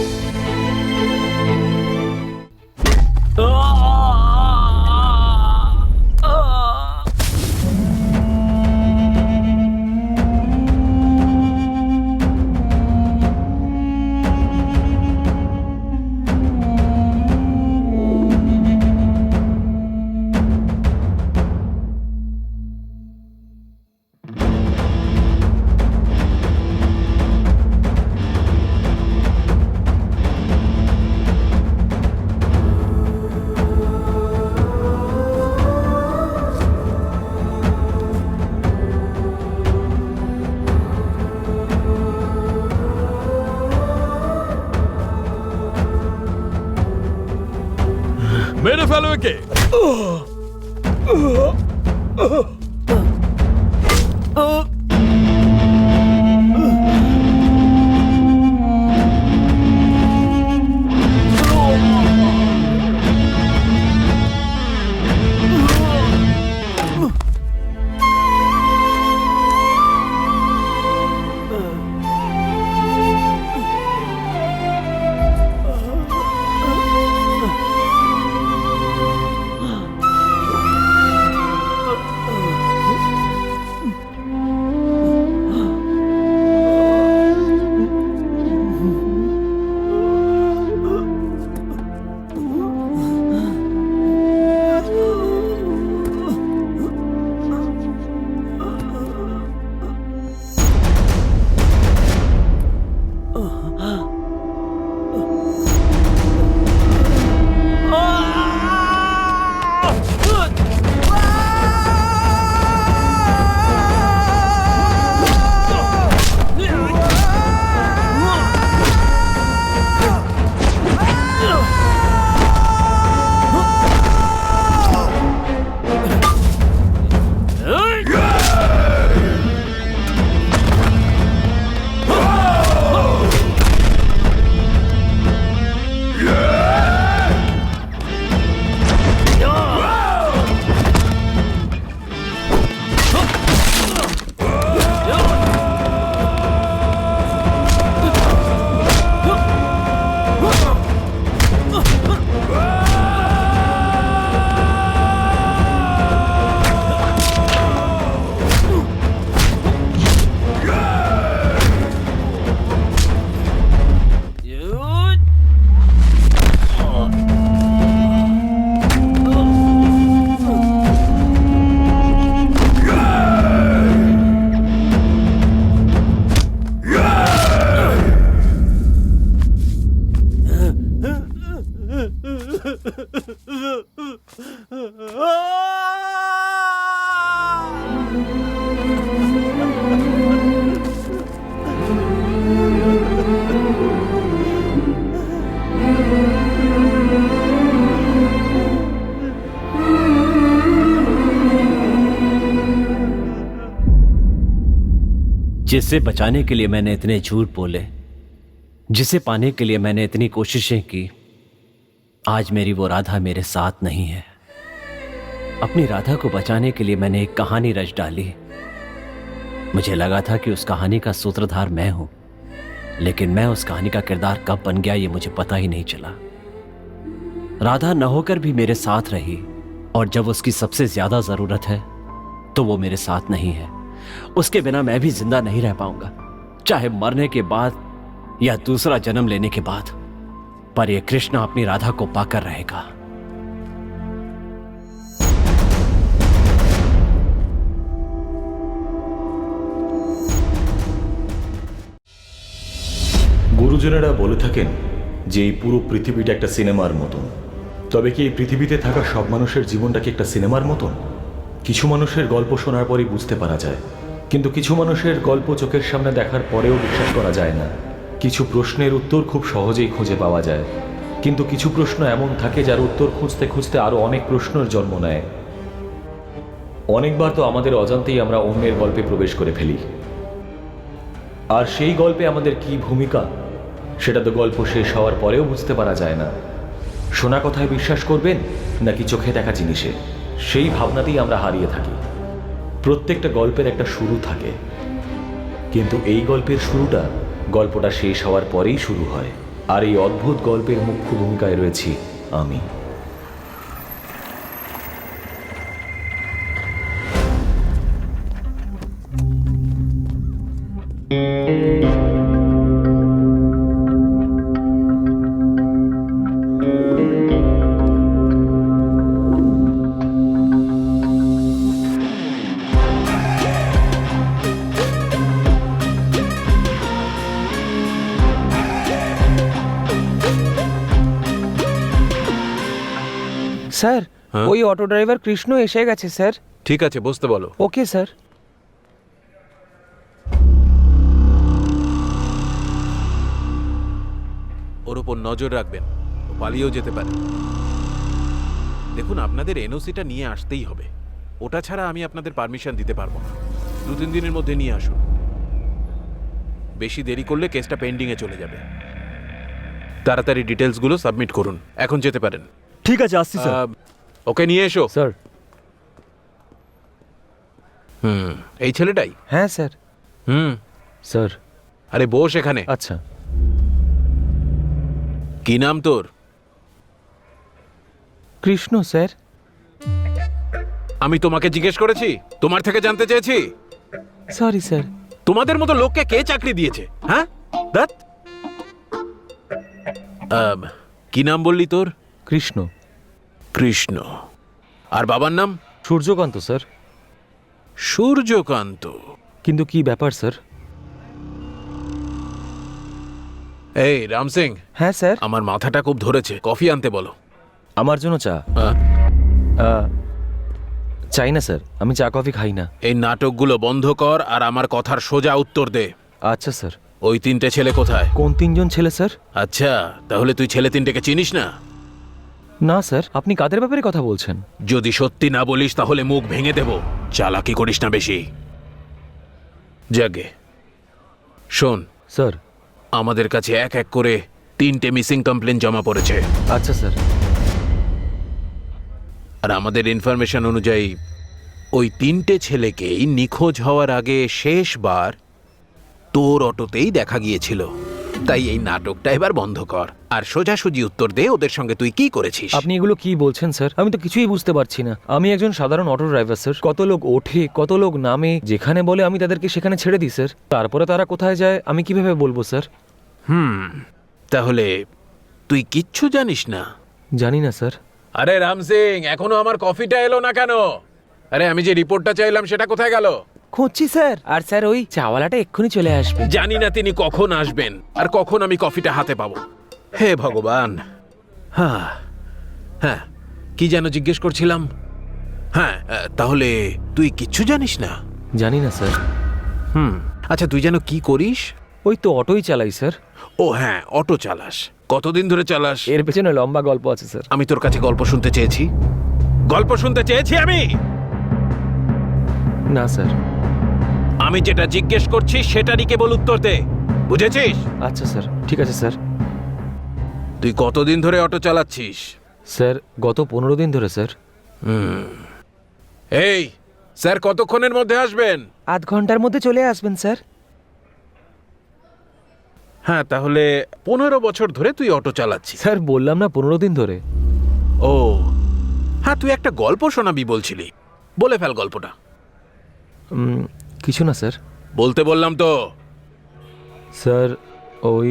Bye. মেরে ফেলো একে जिसे बचाने के लिए मैंने इतने झूठ बोले, जिसे पाने के लिए मैंने इतनी कोशिशें की आज मेरी वो राधा मेरे साथ नहीं है। अपनी राधा को बचाने के लिए मैंने एक कहानी रच डाली। मुझे लगा था कि उस कहानी का सूत्रधार मैं हूँ, लेकिन मैं उस कहानी का किरदार कब बन गया ये मुझे पता ही नहीं चला। राधा न होकर भी मेरे साथ रही, और जब उसकी सबसे ज़्यादा ज़रूरत है तो वो मेरे साथ नहीं है। उसके बिना मैं भी ज़िंदा नहीं रह पाऊँगा, चाहे मरने के बाद या दूसरा जन्म लेने के बाद। पर यह कृष्ण अपनी राधा को पाकर रहेगा গুরুজনেরা বলে থাকেন যে এই পুরো পৃথিবীটা একটা সিনেমার মতন তবে কি এই পৃথিবীতে থাকা সব মানুষের জীবনটা কি একটা সিনেমার মতন কিছু মানুষের গল্প শোনার পরেই বুঝতে পারা যায় কিন্তু কিছু মানুষের গল্প চোখের সামনে দেখার পরেও বিশ্বাস করা যায় না কিছু প্রশ্নের উত্তর খুব সহজেই খুঁজে পাওয়া যায়। কিন্তু কিছু প্রশ্ন এমন থাকে যার উত্তর খুঁজতে খুঁজতে আরও অনেক প্রশ্নের জন্ম নেয়। অনেকবার তো আমাদের অজান্তেই আমরা অন্যের গল্পে প্রবেশ করে ফেলি। আর সেই গল্পে আমাদের কি ভূমিকা, সেটা তো গল্প শেষ হওয়ার পরেও বুঝতে পারা যায় না। শোনা কথায় বিশ্বাস করবেন, নাকি চোখে দেখা জিনিসে? সেই ভাবনাতেই আমরা হারিয়ে থাকি। প্রত্যেকটা গল্পের একটা শুরু থাকে। কিন্তু এই গল্পের শুরুটা গল্পটা শেষ হওয়ার পরেই শুরু হয়। আর এই অদ্ভুত গল্পের মুখ্য ভূমিকায় রয়েছি আমি। স্যার হ্যাঁ? ওই অটো ড্রাইভার কৃষ্ণ এসে গেছে স্যার। ঠিক আছে বসতে বলো। Okay sir. ওর উপর নজর রাখবেন ও পালিয়েও যেতে পারে। দেখুন আপনাদের এনওসিটা নিয়ে আসতেই হবে। ওটা ছাড়া আমি আপনাদের পারমিশন দিতে পারব না। দু তিন দিনের মধ্যে নিয়ে আসুন। বেশি দেরি করলে কেসটা পেন্ডিংয়ে চলে যাবে। তাড়াতাড়ি ডিটেলসগুলো সাবমিট করুন। এখন যেতে পারেন। ঠিক আছে আসছি আহ, ওকে নিয়ে এসো। স্যার। হুম এই ছেলেটাই? হ্যাঁ স্যার। হুম। স্যার। আরে বস এখানে। আচ্ছা। কি নাম তোর? কৃষ্ণ স্যার। আমি তোমাকে জিজ্ঞেস করেছি? তোমার থেকে জানতে চেয়েছি? Sorry sir. তোমাদের মতো লোককে কে চাকরি দিয়েছে? হ্যাঁ? দাঁত কি নাম বললি তোর? কৃষ্ণ। কৃষ্ণ। আর বাবার নাম? সূর্যকান্ত স্যার। সূর্যকান্ত। কিন্তু কি ব্যাপার স্যার? এই রাম সিং। হ্যাঁ স্যার। আমার মাথাটা খুব ধরেছে। কফি আনতে বলো। আমার জন্য চা। আহ, চাই না স্যার। আমি চা কফি খাই না। এই নাটকগুলো বন্ধ কর আর আমার কথার সোজা উত্তর দে। আচ্ছা স্যার। ওই তিনটে ছেলে কোথায়? কোন তিনজন ছেলে স্যার? আচ্ছা তাহলে তুই ছেলে তিনটেকে চিনিস না? না স্যার আপনি কাদের ব্যাপারে কথা বলছেন? যদি সত্যি না বলিস তাহলে মুখ ভেঙে দেব। চালাকি করিস না বেশি। জাগে শোন। স্যার। আমাদের কাছে এক এক করে তিনটে মিসিং কমপ্লেন জমা পড়েছে। আচ্ছা স্যার। আর আমাদের ইনফরমেশন অনুযায়ী ওই তিনটে ছেলেকেই নিখোঁজ হওয়ার আগে শেষবার তোর অটোতেই দেখা গিয়েছিল। তাই এই নাটকটা এবার বন্ধ কর। আর সোজাসুজি উত্তর দে ওদের সঙ্গে তুই কি করেছিস? আপনি এগুলো কি বলছেন স্যার? আমি তো কিছুই বুঝতে পারছি না। আমি একজন সাধারণ অটো ড্রাইভার স্যার। কত লোক ওঠে কত লোক নামে যেখানে বলে আমি তাদেরকে সেখানে ছেড়ে দিই স্যার। তারপরে তারা কোথায় যায় আমি কীভাবে বলব স্যার? হুম তাহলে তুই কিচ্ছু জানিস না? জানি না স্যার। আরে রাম সিং এখনও আমার কফিটা এলো না কেন? আরে আমি যে রিপোর্টটা চাইলাম সেটা কোথায় গেল? খুঁজছি স্যার। আর স্যার ওই চাওয়ালাটা এক্ষুনি চলে আসবে। জানি না তিনি কখন আসবেন আর কখন আমি কফিটা হাতে পাবো। হে ভগবান। হ্যাঁ হ্যাঁ কি যেন জিজ্ঞেস করছিলাম। হ্যাঁ আহ, তাহলে তুই কিচ্ছু জানিস না? জানি না স্যার। হুম আচ্ছা তুই যেন কি করিস? ওই তো অটোই চালাই স্যার। ও হ্যাঁ অটো চালাস। কতদিন ধরে চালাস? এর পেছনে লম্বা গল্প আছে স্যার। আমি তোর কাছে গল্প শুনতে চেয়েছি। গল্প শুনতে চেয়েছি আমি? না স্যার। আমি যেটা জিজ্ঞেস করছি সেটারই কেবল উত্তর দে। বুঝেছিস? আচ্ছা স্যার। ঠিক আছে স্যার। তুই কতদিন ধরে অটো চালাচ্ছিস? স্যার গত পনেরো দিন ধরে স্যার। এই স্যার কতক্ষণের মধ্যে আসবেন? আধ ঘণ্টার মধ্যে চলে আসবেন স্যার। হ্যাঁ তাহলে পনেরো বছর ধরে তুই অটো চালাচ্ছিস। স্যার বললাম না পনেরো দিন ধরে। ও। হ্যাঁ তুই একটা গল্প শোনাবি বলছিলি। বলে ফেল গল্পটা। উম, কিছু না স্যার। বলতে বললাম তো। স্যার ওই